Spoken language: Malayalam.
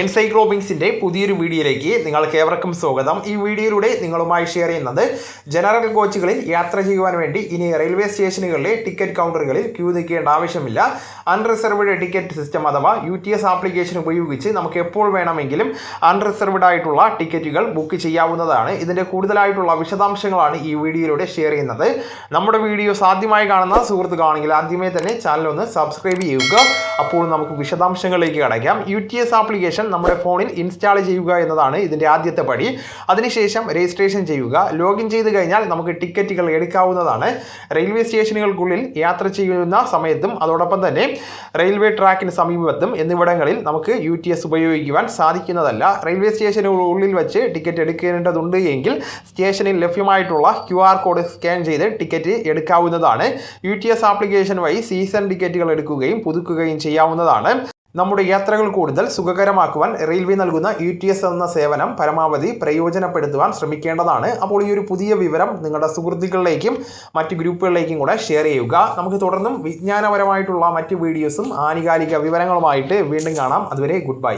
എൻസൈക്ലോബിങ്സിന്റെ പുതിയൊരു വീഡിയോയിലേക്ക് നിങ്ങൾക്ക് ഏവർക്കും സ്വാഗതം. ഈ വീഡിയോയിലൂടെ നിങ്ങളുമായി ഷെയർ ചെയ്യുന്നത് ജനറൽ കോച്ചുകളിൽ യാത്ര ചെയ്യുവാൻ വേണ്ടി ഇനി റെയിൽവേ സ്റ്റേഷനുകളിലെ ടിക്കറ്റ് കൗണ്ടറുകളിൽ ക്യൂ നിൽക്കേണ്ട ആവശ്യമില്ല. അൺറിസർവ്ഡ് ടിക്കറ്റ് സിസ്റ്റം അഥവാ യു ടി എസ് ആപ്ലിക്കേഷൻ ഉപയോഗിച്ച് നമുക്ക് എപ്പോൾ വേണമെങ്കിലും അൺറിസർവ്ഡ് ആയിട്ടുള്ള ടിക്കറ്റുകൾ ബുക്ക് ചെയ്യാവുന്നതാണ്. ഇതിന്റെ കൂടുതലായിട്ടുള്ള വിശദാംശങ്ങളാണ് ഈ വീഡിയോയിലൂടെ ഷെയർ ചെയ്യുന്നത്. നമ്മുടെ വീഡിയോ ആദ്യമായി കാണുന്ന സുഹൃത്തുക്കാണെങ്കിൽ ആദ്യമേ തന്നെ ചാനൽ ഒന്ന് സബ്സ്ക്രൈബ് ചെയ്യുക. അപ്പോൾ നമുക്ക് വിശദാംശങ്ങളിലേക്ക് കടക്കാം. യു ടി എസ് നമ്മുടെ ഫോണിൽ ഇൻസ്റ്റാൾ ചെയ്യുക എന്നതാണ് ഇതിന്റെ ആദ്യത്തെ പടി. അതിനുശേഷം രജിസ്ട്രേഷൻ ചെയ്യുക. ലോഗിൻ ചെയ്ത് കഴിഞ്ഞാൽ നമുക്ക് ടിക്കറ്റുകൾ എടുക്കാവുന്നതാണ്. റെയിൽവേ സ്റ്റേഷനുകൾക്കുള്ളിൽ യാത്ര ചെയ്യുന്ന സമയത്തും അതോടൊപ്പം തന്നെ റെയിൽവേ ട്രാക്കിന് സമീപത്തും എന്നിവിടങ്ങളിൽ നമുക്ക് യു ടി എസ് ഉപയോഗിക്കുവാൻ സാധിക്കുന്നതല്ല. റെയിൽവേ സ്റ്റേഷനുള്ളിൽ വെച്ച് ടിക്കറ്റ് എടുക്കേണ്ടതുണ്ട് എങ്കിൽ സ്റ്റേഷനിൽ ലഭ്യമായിട്ടുള്ള ക്യു ആർ കോഡ് സ്കാൻ ചെയ്ത് ടിക്കറ്റ് എടുക്കാവുന്നതാണ്. യു ടി എസ് ആപ്ലിക്കേഷൻ വഴി സീസൺ ടിക്കറ്റുകൾ എടുക്കുകയും പുതുക്കുകയും ചെയ്യാവുന്നതാണ്. നമ്മുടെ യാത്രകൾ കൂടുതൽ സുഖകരമാക്കുവാൻ റെയിൽവേ നൽകുന്ന യു ടി എസ് എന്ന സേവനം പരമാവധി പ്രയോജനപ്പെടുത്തുവാൻ ശ്രമിക്കേണ്ടതാണ്. അപ്പോൾ ഈ ഒരു പുതിയ വിവരം നിങ്ങളുടെ സുഹൃത്തുക്കളിലേക്കും മറ്റ് ഗ്രൂപ്പുകളിലേക്കും കൂടെ ഷെയർ ചെയ്യുക. നമുക്ക് തുടർന്നും വിജ്ഞാനപരമായിട്ടുള്ള മറ്റ് വീഡിയോസും ആനുകാലിക വിവരങ്ങളുമായിട്ട് വീണ്ടും കാണാം. അതുവരെ ഗുഡ് ബൈ.